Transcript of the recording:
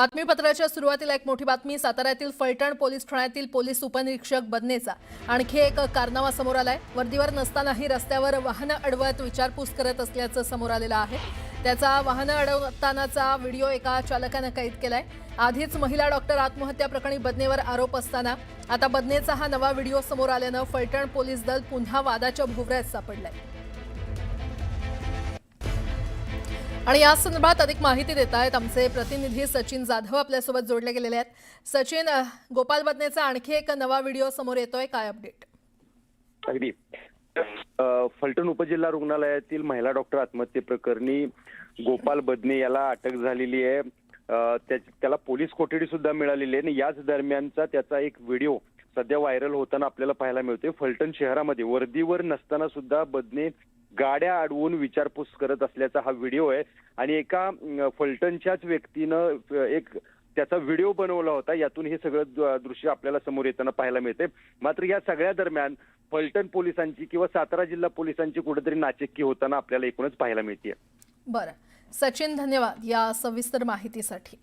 बातमीपत्राच्या सुरुवातीला एक मोठी बातमी. साताऱ्यातील फलटण पोलीस ठाण्यातील पोलीस उपनिरीक्षक बदनेचा आणखी एक कारनामा समोर आलाय. वर्दीवर नसतानाही रस्त्यावर वाहनं अडवत विचारपूस करत असल्याचं समोर आलेलं आहे. त्याचा वाहनं अडवतानाचा व्हिडिओ एका चालकानं कैद केलाय. आधीच महिला डॉक्टर आत्महत्या प्रकरणी बदनेवर आरोप असताना आता बदनेचा हा नवा व्हिडिओ समोर आल्यानं फलटण पोलीस दल पुन्हा वादाच्या भोवऱ्यात सापडलाय. आणि या संदर्भात अधिक माहिती देत आहेत आमचे प्रतिनिधी सचिन जाधव आपल्यासोबत जोडले गेलेले आहेत. सचिन गोपाल बदनेचा आणखी एक नवा व्हिडिओ समोर येतोय. काय अपडेट अगदी. फलटण उपजिल्हा रुग्णालयातील महिला डॉक्टर आत्महत्ये प्रकरणी गोपाल बदने याला अटक झालेली आहे. त्या- त्याला पोलीस कोठडी सुद्धा मिळालेली आहे आणि याच दरम्यानचा त्याचा एक व्हिडिओ सध्या व्हायरल होताना आपल्याला पाहायला मिळतोय. फलटण शहरामध्ये वर्दीवर नसताना सुद्धा बदने गाड्या अडवून विचारपूस करत असल्याचा हा व्हिडिओ आहे. आणि एका फलटणच्याच व्यक्तीनं एक त्याचा व्हिडिओ बनवला होता. यातून हे सगळं दृश्य आपल्याला समोर येताना पाहायला मिळते मात्र या सगळ्या दरम्यान फलटण पोलिसांची किंवा सातारा जिल्हा पोलिसांची कुठेतरी नाचक्की होताना आपल्याला एकूणच पाहायला मिळते बरं. सचिन धन्यवाद या सविस्तर माहितीसाठी.